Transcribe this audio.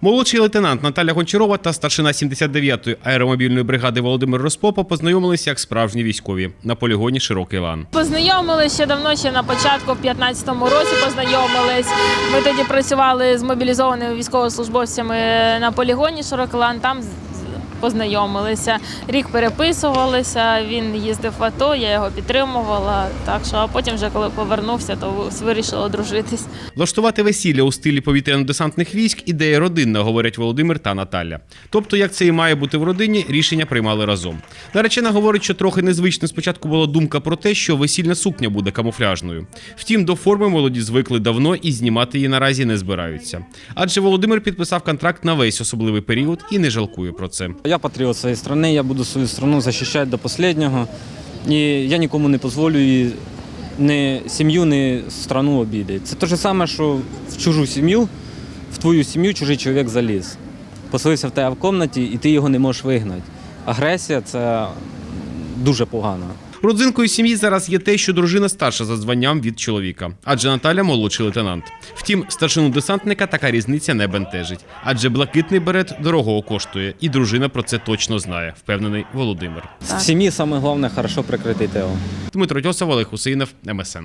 Молодший лейтенант Наталя Гончарова та старшина 79-ї аеромобільної бригади Володимир Розпопа познайомилися як справжні військові на полігоні Широкий лан. Познайомилися ще давно, ще на початку, в 15-му році познайомились. Ми тоді працювали з мобілізованими військовослужбовцями на полігоні Широколан, там з- з- познайомилися. Рік переписувалися, він їздив в АТО, я його підтримувала. Так що, а потім, вже коли повернувся, то вирішила одружитись. Влаштувати весілля у стилі повітряно-десантних військ ідея родинна, говорять Володимир та Наталя. Тобто, як це і має бути в родині, рішення приймали разом. Наречена говорить, що трохи незвично спочатку була думка про те, що весільна сукня буде камуфляжною. Втім, до форми молоді звикли давно і знімати її наразі не збираються. Адже Володимир підписав контракт на весь особливий період і не жалкує про це. Я патріот своєї країни, я буду свою страну захищати до останнього. І я нікому не дозволю і ні сім'ю, ні страну обідати. Це те ж саме, що в чужу сім'ю, в твою сім'ю чужий чоловік заліз. Поселився в тебе в кімнаті, і ти його не можеш вигнати. Агресія це дуже погано. Родзинкою сім'ї зараз є те, що дружина старша за званням від чоловіка, адже Наталя молодший лейтенант. Втім, старшину десантника така різниця не бентежить, адже блакитний берет дорогого коштує, і дружина про це точно знає, впевнений Володимир. В сім'ї саме головне хорошо прикрити. Дмитро Тьосов, Олег Хусейнов, МСН.